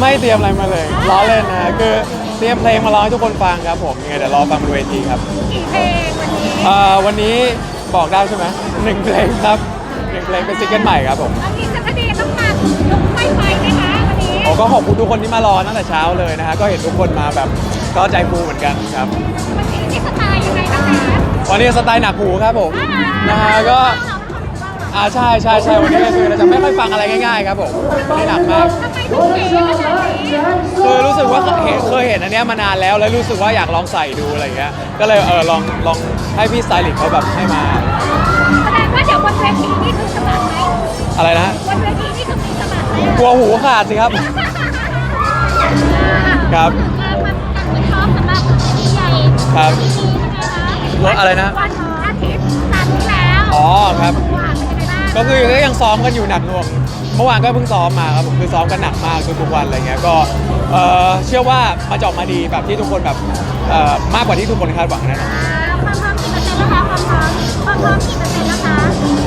ไม่เตรียมอะไรมาเลยล้อเล่นนะฮะคือเตรียมเพลงมาร้องให้ทุกคนฟังครับผมยังไงเดี๋ยวรอฟังบนเวทีครับกี่เพลงวันนี้เอ่อวันนี้บอกได้ใช่ไหมหนึ่งเพลงครับหนึ่งเพลงเป็นซิงเกิลใหม่ครับผมวันนี้สักดีต้องมาลุกไฟไฟไหมคะวันนี้ผมก็ขอบคุณทุกคนที่มารอตั้งแต่เช้าเลยนะฮะก็เห็นทุกคนมาแบบก็ใจฟูเหมือนกันครับ วันนี้มีสไตล์ยังไงบ้างคะวันนี้สไตล์หนักหูครับผมนะฮะก็ อ่าใช่ใช่ใช่วันนี้ก็คือเราจะไม่ค่อยฟังอะไรง่ายๆครับผมวันนี้หนักมากทำไมถึงเก๋ขนาดนี้คือรู้สึกว่าเห็นเคยเห็นอันเนี้ยมานานแล้วแล้วรู้สึกว่าอยากลองใส่ดูอะไรเงี้ยก็เลยเออลองลองให้พี่สไตลิสต์เขาแบบให้มาแสดงว่าเดี๋ยวบนเวทีนี่คือสมัครไหมอะไรนะฮะบนเวทีนี่คือมีสมัครไหมกลัวหูขาดสิครับ ครับการทำการวิเคราะห์สำหรับที่ใหญ่ครับ ที่นี้ใช่ไหมคะรถอะไรนะ วันอาทิตย์จันทร์ที่แล้ว อ๋อครับ ก็คือก็ยังซ้อมกันอยู่หนักหน่วงเมื่อวานก็เพิ่งซ้อมมาครับผมคือซ้อมกันหนักมากทุกๆวันอะไรเงี้ยก็เอ่อเชื่อว่ามันจะออกมาดีแบบที่ทุกคนแบบเอ่อมากกว่าที่ทุกคนคาดหวังแน่นอนอ่าความพร้อมกี่เปอร์เซ็นต์แล้วคะความพร้อมความพร้อมกี่เปอร์เซ็นต์แล้วคะ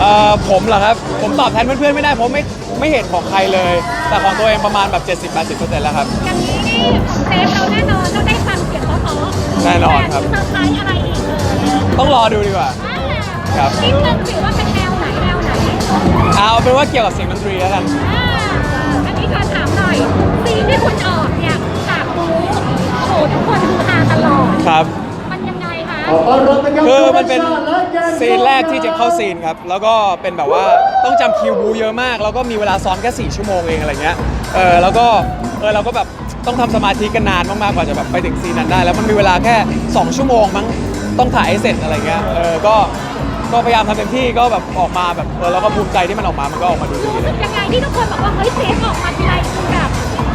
เอ่อผมเหรอครับผมตอบแทนเพื่อนๆไม่ได้เพราะไม่ไม่เห็นของใครเลย แต่ของตัวเองประมาณแบบ 70-80%แล้วครับ อย่างนี้นี่ของเซฟเราแน่นอนเราได้ฟังเสียงเพราะๆแน่นอนครับ แต่มีเซอร์ไพรส์อะไรอีกเลยต้องรอดูดีกว่า ครับ นิดนึงถือว่าเป็นแนว เอาเป็นว่าเกี่ยวกับเสียงดนตรีแล้วกันอ่าอันนี้ขอถามหน่อยซีนที่คุณออกเนี่ยฉากบู๊โอ้โหทุกคนฮือฮาตลอด ครับ มันยังไงคะคือมันเป็นซีนแรกที่เจะเข้าซีนครับ แล้วก็เป็นแบบว่าต้องจำคิวบูเยอะมาก แล้วก็มีเวลาซ้อมแค่ 4 ชั่วโมงเองอะไรเงี้ย เออ แล้วก็ เออ เราก็แบบต้องทำสมาธิกันนานมากๆกว่าจะแบบไปถึงซีนนั้นได้ แล้วมันมีเวลาแค่ 2 ชั่วโมงมั้ง ต้องถ่ายให้เสร็จอะไรเงี้ย เออ ก็ ก็พยายามทำเต็มที่ก็แบบออกมาแบบเออแล้วก็ภูมิใจที่มันออกมา มันก็ออกมาดูดีเลยยังไงที่ทุกคนบอกว่าเฮ้ยเซฟออกมาทีไรคือแบบ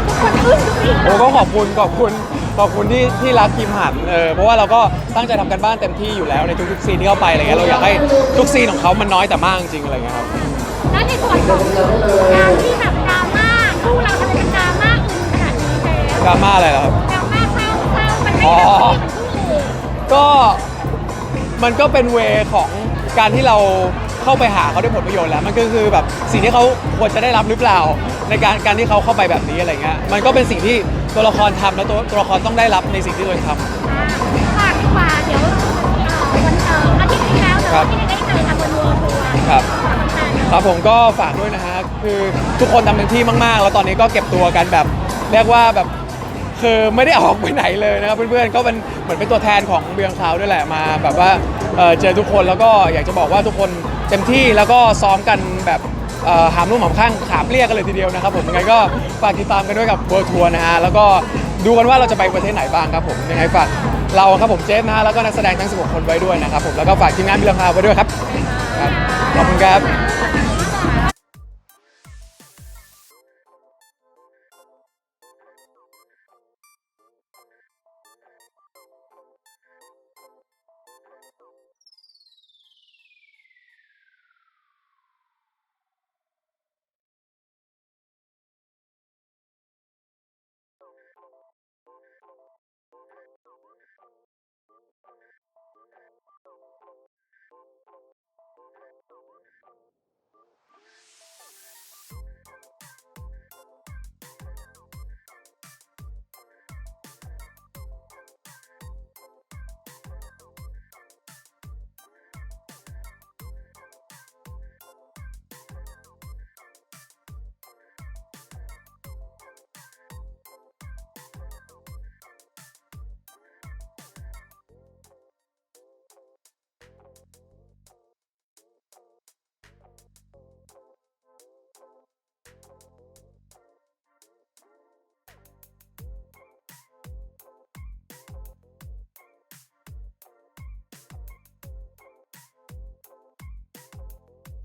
ทุกคนอึ้งทุกทีโอ้ก็ขอบคุณขอบคุณขอบคุณที่ที่รักคิมหันเออเพราะว่าเราก็ตั้งใจทำกันบ้านเต็มที่อยู่แล้วในทุกๆซีนที่เข้าไปอะไรเงี้ยเราอยากให้ทุกซีนของเขามันน้อยแต่มากจริงๆอะไรเงี้ยครับและในส่วนของการที่แบบดราม่าคู่เราทำไมเป็นดราม่าอึ้งขนาดนี้เซฟดราม่าอะไรเหรอครับ ดราม่าเศร้าเศร้ามันไม่อ๋อแบบที่มันคู่อื่นก็มันก็เป็นเวของ การที่เราเข้าไปหาเขาด้วยผลประโยชน์แล้ว มันก็คือแบบสิ่งที่เขาควรจะได้รับหรือเปล่า ในการการที่เขาเข้าไปแบบนี้อะไรเงี้ยมันก็เป็นสิ่งที่ตัวละครทำแล้วตัวตัวละครต้องได้รับในสิ่งที่ตัวเองทำฝากดีกว่าเดี๋ยวเอ่อวันเอ่ออาทิตย์ที่แล้วครัเนาะบที่ได้เจอทางบนวัวทัวร์ครับแฟนๆครับผมก็ฝากด้วยนะฮะคือทุกคนทำเต็มที่มาก ๆ แล้วตอนนี้ก็เก็บตัวกันแบบ เรียกว่าแบบ คือไม่ได้ออกไปไหนเลยนะครับเพื่อนๆก็เป็นเหมือนเป็นตัวแทนของเบียงคลาวด้วยแหละมา แบบว่าเอ่อเจอทุกคนแล้วก็อยากจะบอกว่าทุกคนเต็มที่แล้วก็ซ้อมกันแบบเอ่อหามรุ่มหามข้างขาเปรี้ยกันเลยทีเดียวนะครับผมยังไงก็ฝากติดตามกันด้วยกับเวิร์ทัวร์นะฮะแล้วก็ดูกันว่าเราจะไปประเทศไหนบ้างครับผมยังไงฝากเราครับผมเจฟนะฮะแล้วก็นักแสดงทั้ง16คนไว้ด้วยนะครับผมแล้วก็ฝากทีมงานเบียงคลาวไว้ด้วยครับครับขอบคุณครับ